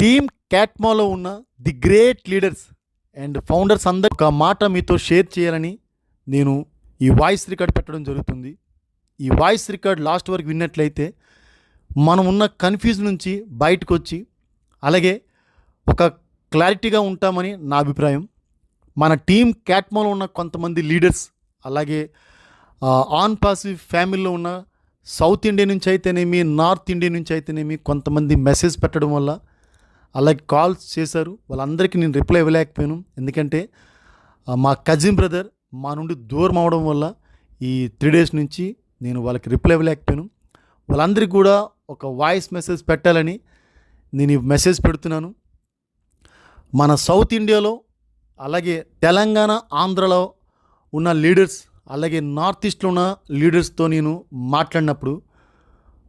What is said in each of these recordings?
Team క్యాట్మాలో ఉన్న the great leaders and founders అందరు ఒక మాట మీతో షేర్ చేయాలని నేను ఈ వాయిస్ రికార్డ్ పెట్టడం జరుగుతుంది. ఈ వాయిస్ రికార్డ్ లాస్ట్ వరకు విన్నట్లయితే మనం ఉన్న కన్ఫ్యూజ్ నుంచి బయటకు వచ్చి అలాగే ఒక క్లారిటీగా ఉంటామని నా అభిప్రాయం. మన టీం క్యాట్మాలో ఉన్న కొంతమంది లీడర్స్ అలాగే ఆన్ పాసివ్ ఫ్యామిలీలో ఉన్న సౌత్ ఇండియా నుంచి అయితేనేమి నార్త్ ఇండియా నుంచి అయితేనేమి కొంతమంది మెసేజ్ పెట్టడం వల్ల అలాగే కాల్స్ చేశారు. వాళ్ళందరికీ నేను రిప్లై ఇవ్వలేకపోయాను. ఎందుకంటే మా కజిన్ బ్రదర్ మా నుండి దూరం అవడం వల్ల ఈ త్రీ డేస్ నుంచి నేను వాళ్ళకి రిప్లై ఇవ్వలేకపోయాను. వాళ్ళందరికీ కూడా ఒక వాయిస్ మెసేజ్ పెట్టాలని నేను ఈ మెసేజ్ పెడుతున్నాను. మన సౌత్ ఇండియాలో అలాగే తెలంగాణ ఆంధ్రలో ఉన్న లీడర్స్ అలాగే నార్త్ ఈస్ట్లో ఉన్న లీడర్స్తో నేను మాట్లాడినప్పుడు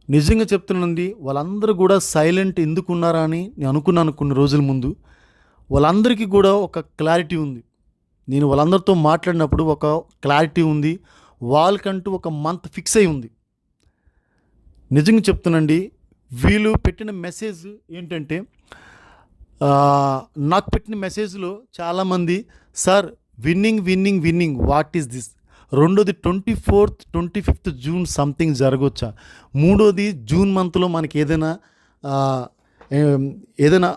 నిజంగా చెప్తున్నానండి వాళ్ళందరూ కూడా సైలెంట్ ఎందుకు ఉన్నారా అని నేను అనుకున్నాను కొన్ని రోజుల ముందు. వాళ్ళందరికీ కూడా ఒక క్లారిటీ ఉంది. నేను వాళ్ళందరితో మాట్లాడినప్పుడు ఒక క్లారిటీ ఉంది. వాళ్ళకంటూ ఒక మంత్ ఫిక్స్ అయి ఉంది. నిజంగా చెప్తున్నాండి వీళ్ళు పెట్టిన మెసేజ్ ఏంటంటే నాకు పెట్టిన మెసేజ్లో చాలామంది sir winning winning winning what is this? రెండోది twenty fourth twenty fifth June something జరగవచ్చా మూడోది జూన్ మంత్లో మనకి ఏదైనా ఏదైనా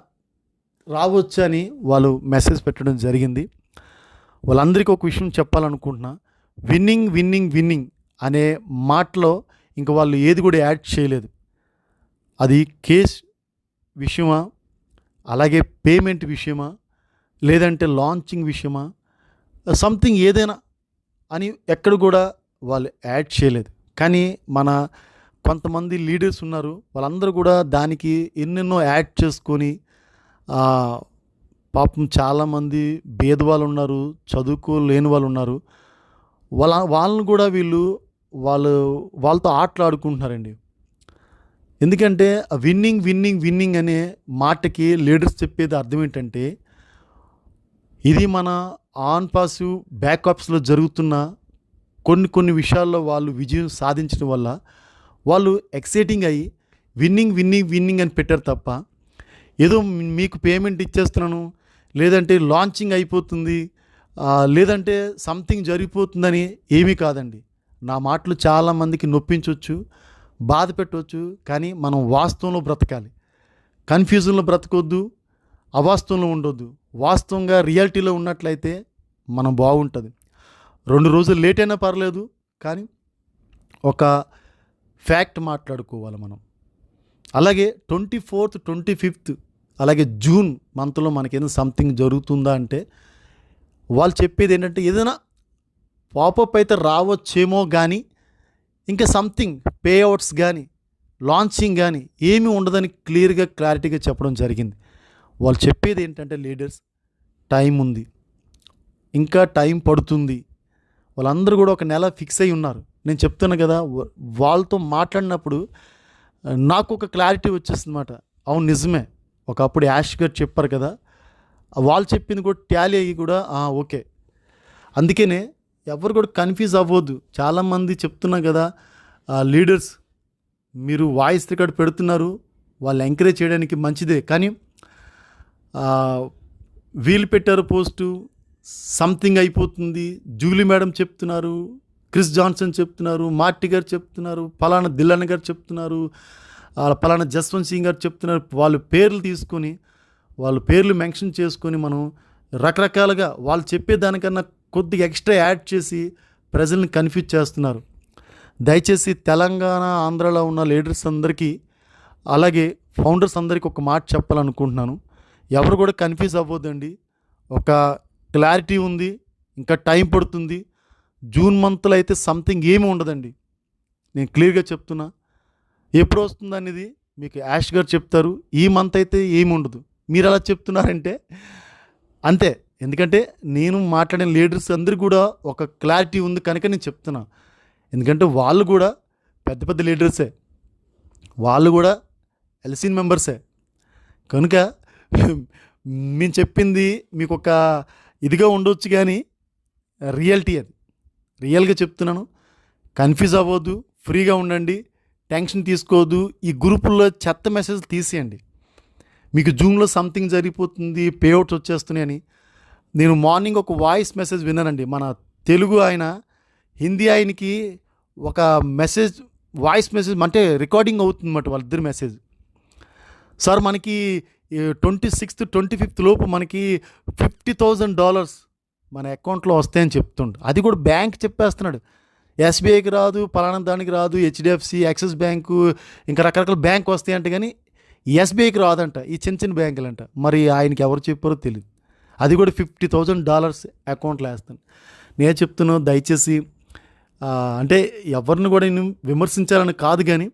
రావచ్చు అని వాళ్ళు మెసేజ్ పెట్టడం జరిగింది. వాళ్ళందరికీ ఒక విషయం చెప్పాలనుకుంటున్నా. విన్నింగ్ విన్నింగ్ విన్నింగ్ అనే మాటలో ఇంక వాళ్ళు ఏది కూడా యాడ్ చేయలేదు. అది కేస్ విషయమా అలాగే పేమెంట్ విషయమా లేదంటే లాంచింగ్ విషయమా సంథింగ్ ఏదైనా అని ఎక్కడ కూడా వాళ్ళు యాడ్ చేయలేదు. కానీ మన కొంతమంది లీడర్స్ ఉన్నారు. వాళ్ళందరూ కూడా దానికి ఎన్నెన్నో యాడ్ చేసుకొని పాపం చాలామంది భేదవాళ్ళు ఉన్నారు చదువుకోలేని వాళ్ళు ఉన్నారు. వాళ్ళ వాళ్ళని కూడా వీళ్ళు వాళ్ళు వాళ్ళతో ఆటలాడుకుంటున్నారండి. ఎందుకంటే విన్నింగ్ విన్నింగ్ విన్నింగ్ అనే మాటకి లీడర్స్ చెప్పేది అర్థం ఏంటంటే ఇది మన ఆన్ పాస్ బ్యాకప్స్లో జరుగుతున్న కొన్ని కొన్ని విషయాల్లో వాళ్ళు విజయం సాధించడం వల్ల వాళ్ళు ఎక్సైటింగ్ అయ్యి విన్నింగ్ విన్నింగ్ విన్నింగ్ అని పెట్టారు తప్ప ఏదో మీకు పేమెంట్ ఇచ్చేస్తున్నాను లేదంటే లాంచింగ్ అయిపోతుంది లేదంటే సంథింగ్ జరిగిపోతుందని ఏమీ కాదండి. నా మాటలు చాలామందికి నొప్పించవచ్చు బాధ పెట్టవచ్చు కానీ మనం వాస్తవంలో బ్రతకాలి. కన్ఫ్యూజన్లో బ్రతకొద్దు అవాస్తవంలో ఉండొద్దు. వాస్తవంగా రియాలిటీలో ఉన్నట్లయితే మనం బాగుంటుంది. రెండు రోజులు లేట్ అయినా పర్లేదు కానీ ఒక ఫ్యాక్ట్ మాట్లాడుకోవాలి మనం. అలాగే ట్వంటీ ఫోర్త్ ట్వంటీ ఫిఫ్త్ అలాగే జూన్ మంత్లో మనకేదైనా సంథింగ్ జరుగుతుందా అంటే వాళ్ళు చెప్పేది ఏంటంటే ఏదైనా పాపప్ అయితే రావచ్చేమో కానీ ఇంకా సంథింగ్ పే అవుట్స్ కానీ లాంచింగ్ కానీ ఏమీ ఉండదని క్లియర్గా క్లారిటీగా చెప్పడం జరిగింది. వాళ్ళు చెప్పేది ఏంటంటే లీడర్స్ టైం ఉంది. ఇంకా టైం పడుతుంది. వాళ్ళందరూ కూడా ఒక నెల ఫిక్స్ అయి ఉన్నారు. నేను చెప్తున్నా కదా వాళ్ళతో మాట్లాడినప్పుడు నాకు ఒక క్లారిటీ వచ్చేస్తుంది అనమాట అవును నిజమే. ఒకప్పుడు యాష్ గారు చెప్పారు కదా వాళ్ళు చెప్పింది కూడా ట్యాలీ అయ్యి కూడా ఓకే. అందుకనే ఎవరు కూడా కన్ఫ్యూజ్ అవ్వద్దు. చాలామంది చెప్తున్నా కదా లీడర్స్ మీరు వాయిస్ రికార్డ్ పెడుతున్నారు వాళ్ళు ఎంకరేజ్ చేయడానికి మంచిదే. కానీ వీలు పెట్టారు పోస్టు సంథింగ్ అయిపోతుంది. జూలీ మేడం చెప్తున్నారు క్రిస్ జాన్సన్ చెప్తున్నారు మార్టి గారు చెప్తున్నారు ఫలానా దిల్లన్ గారు చెప్తున్నారు పలానా ఫలానా జస్వంత్ సింగ్ గారు చెప్తున్నారు. వాళ్ళ పేర్లు తీసుకొని వాళ్ళ పేర్లు మెన్షన్ చేసుకొని మనం రకరకాలుగా వాళ్ళు చెప్పేదానికన్నా కొద్దిగా ఎక్స్ట్రా యాడ్ చేసి ప్రజల్ని కన్ఫ్యూజ్ చేస్తున్నారు. దయచేసి తెలంగాణ ఆంధ్రాలో ఉన్న లీడర్స్ అందరికీ అలాగే ఫౌండర్స్ అందరికీ ఒక మాట చెప్పాలనుకుంటున్నాను. ఎవరు కూడా కన్ఫ్యూజ్ అవ్వద్దండి. ఒక క్లారిటీ ఉంది ఇంకా టైం పడుతుంది. జూన్ మంత్లో అయితే సంథింగ్ ఏమి ఉండదండి. నేను క్లియర్గా చెప్తున్నా. ఎప్పుడు వస్తుంది అనేది మీకు యాష్ గారు చెప్తారు. ఈ మంత్ అయితే ఏమి ఉండదు. మీరు అలా చెప్తున్నారంటే అంతే. ఎందుకంటే నేను మాట్లాడిన లీడర్స్ అందరు కూడా ఒక క్లారిటీ ఉంది కనుక నేను చెప్తున్నా. ఎందుకంటే వాళ్ళు కూడా పెద్ద పెద్ద లీడర్సే. వాళ్ళు కూడా ఎల్సీన్ మెంబర్సే. కనుక మేము చెప్పింది మీకు ఒక ఇదిగా ఉండొచ్చు కానీ రియాలిటీ అది. రియల్గా చెప్తున్నాను. కన్ఫ్యూజ్ అవ్వద్దు ఫ్రీగా ఉండండి టెన్షన్ తీసుకోవద్దు ఈ గ్రూపుల్లో చెత్త మెసేజ్ తీసేయండి. మీకు జూమ్లో సంథింగ్ జరిగిపోతుంది పేఅవుట్స్ వచ్చేస్తున్నాయని నేను మార్నింగ్ ఒక వాయిస్ మెసేజ్ విన్నానండి. మన తెలుగు ఆయన హిందీ ఆయనకి ఒక మెసేజ్ వాయిస్ మెసేజ్ అంటే రికార్డింగ్ అవుతుంది అన్నమాట వాళ్ళిద్దరి మెసేజ్. సార్ మనకి ట్వంటీ సిక్స్త్ ట్వంటీ ఫిఫ్త్ లోపు మనకి ఫిఫ్టీ థౌజండ్ డాలర్స్ మన అకౌంట్లో వస్తాయని చెప్తుండు. అది కూడా బ్యాంక్ చెప్పేస్తున్నాడు. ఎస్బీఐకి రాదు పలానా దానికి రాదు హెచ్డిఎఫ్సి యాక్సిస్ బ్యాంకు ఇంకా రకరకాల బ్యాంక్ వస్తాయి కానీ ఎస్బీఐకి రాదంట. ఈ చిన్న చిన్న బ్యాంకులు అంట మరి ఆయనకి ఎవరు చెప్పారో తెలియదు అది కూడా ఫిఫ్టీ థౌజండ్ డాలర్స్ అకౌంట్లో వేస్తాను. నేను చెప్తున్నాను దయచేసి అంటే ఎవరిని కూడా నేను విమర్శించాలని కాదు కానీ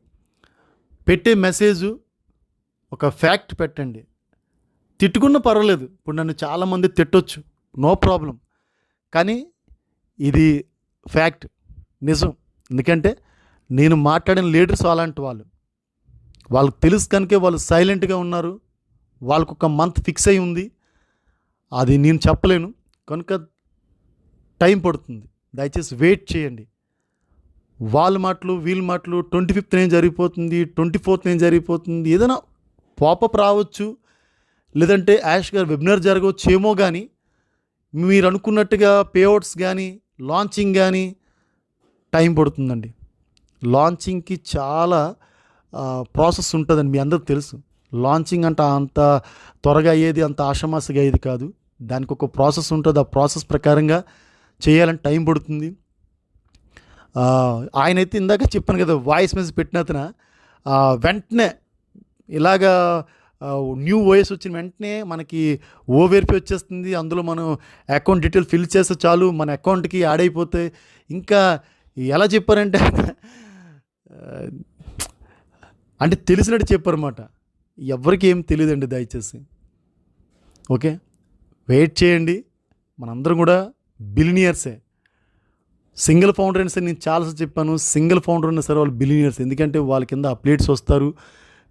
పెట్టే మెసేజ్ ఒక ఫ్యాక్ట్ పెట్టండి. తిట్టుకున్న పర్వాలేదు. ఇప్పుడు నన్ను చాలామంది తిట్టొచ్చు. No problem. కానీ ఇది ఫ్యాక్ట్. నిజం. ఎందుకంటే నేను మాట్లాడిన లీడర్స్ అలాంటి వాళ్ళు. వాళ్ళకి తెలుసు కనుక వాళ్ళు సైలెంట్గా ఉన్నారు. వాళ్ళకు ఒక మంత్ ఫిక్స్ అయి ఉంది. అది నేను చెప్పలేను. కనుక టైం పడుతుంది. దయచేసి వెయిట్ చేయండి. వాళ్ళ మాటలు వీళ్ళ మాటలు ట్వంటీ ఫిఫ్త్ ఏం జరిగిపోతుంది ట్వంటీ ఫోర్త్ ఏం జరిగిపోతుంది. ఏదైనా పాపప్ రావచ్చు లేదంటే యాష్ గారు వెబినార్ జరగవచ్చు ఏమో కానీ మీరు అనుకున్నట్టుగా పేఅవుట్స్ కానీ లాంచింగ్ కానీ టైం పడుతుందండి. లాంచింగ్కి చాలా ప్రాసెస్ ఉంటుందండి మీ అందరికి తెలుసు. లాంచింగ్ అంటే అంత త్వరగా అయ్యేది అంత ఆషమాసగా అయ్యేది కాదు. దానికి ఒక ప్రాసెస్ ఉంటుంది ఆ ప్రాసెస్ ప్రకారంగా చేయాలని టైం పడుతుంది. ఆయన ఆయనైతే ఇందాక చెప్పాను కదా వాయిస్ మెసేజ్ పెట్టిన అతను వెంటనే ఇలాగా న్యూ ఓఎస్ వచ్చిన వెంటనే మనకి ఓవెర్పీ వచ్చేస్తుంది. అందులో మనం అకౌంట్ డీటెయిల్ ఫిల్ చేస్తే చాలు మన అకౌంట్కి యాడ్ అయిపోతే. ఇంకా ఎలా చెప్పారంటే అంటే తెలిసినట్టు చెప్పారన్నమాట. ఎవరికి ఏం తెలియదండి దయచేసి. ఓకే? వెయిట్ చేయండి. మనందరం కూడా బిలినియర్సే. సింగిల్ ఫౌండర్ అయినా సరే నేను చాలాసార్లు చెప్పాను సింగిల్ ఫౌండర్ అయినా సరే వాళ్ళు బిలినియర్స్. ఎందుకంటే వాళ్ళ కింద అప్డేట్స్ వస్తారు.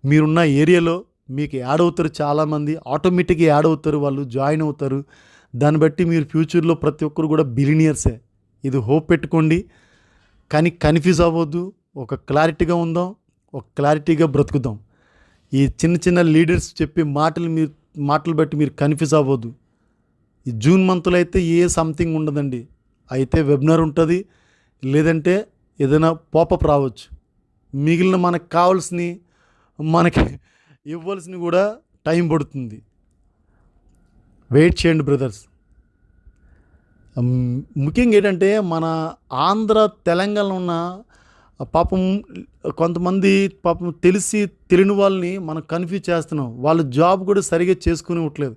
మీరున్న ఏరియాలో మీకు యాడ్ అవుతారు చాలామంది ఆటోమేటిక్గా యాడ్ అవుతారు వాళ్ళు జాయిన్ అవుతారు. దాన్ని బట్టి మీరు ఫ్యూచర్లో ప్రతి ఒక్కరు కూడా బిలినియర్సే. ఇది హోప్ పెట్టుకోండి. కానీ కన్ఫ్యూజ్ అవ్వద్దు. ఒక క్లారిటీగా ఉందాం. ఒక క్లారిటీగా బ్రతుకుదాం. ఈ చిన్న చిన్న లీడర్స్ చెప్పే మాటలు మీరు మాటలు బట్టి మీరు కన్ఫ్యూజ్ అవ్వద్దు. ఈ జూన్ మంత్లో అయితే ఏ సంథింగ్ ఉండదండి. అయితే వెబినార్ ఉంటుంది. లేదంటే ఏదైనా పాపప్ రావచ్చు. మిగిలిన మనకు కావాల్సినవి మనకి ఇవ్వాల్సిన కూడా టైం పడుతుంది. వెయిట్ చేయండి బ్రదర్స్ um, ముఖ్యంగా ఏంటంటే మన ఆంధ్ర తెలంగాణలో ఉన్న పాపం కొంతమంది పాపం తెలిసి తెలియని వాళ్ళని మనం కన్ఫ్యూజ్ చేస్తున్నాం. వాళ్ళు జాబ్ కూడా సరిగ్గా చేసుకుని ఉండలేదు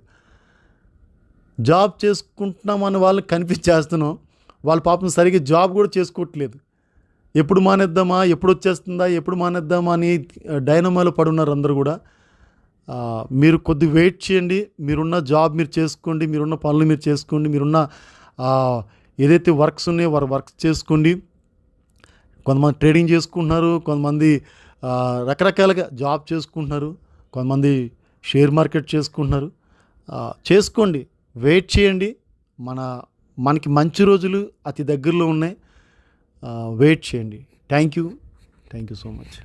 జాబ్ చేసుకుంటున్నామని వాళ్ళని కన్ఫ్యూజ్ చేస్తున్నాం. వాళ్ళ పాపం సరిగ్గా జాబ్ కూడా చేసుకోవట్లేదు. ఎప్పుడు మానేద్దామా ఎప్పుడు వచ్చేస్తుందా ఎప్పుడు మానేద్దామా అని డైనమాలో పడున్నారు అందరూ కూడా. మీరు కొద్ది వెయిట్ చేయండి. మీరున్న జాబ్ మీరు చేసుకోండి మీరున్న పనులు మీరు చేసుకోండి మీరున్న ఏదైతే వర్క్స్ ఉన్నాయో వారు వర్క్స్ చేసుకోండి. కొంతమంది ట్రేడింగ్ చేసుకుంటున్నారు కొంతమంది రకరకాలుగా జాబ్ చేసుకుంటున్నారు కొంతమంది షేర్ మార్కెట్ చేసుకుంటున్నారు. చేసుకోండి. వెయిట్ చేయండి. మన మనకి మంచి రోజులు అతి దగ్గరలో ఉన్నాయి. వెయిట్ చేయండి. Thank you thank you so much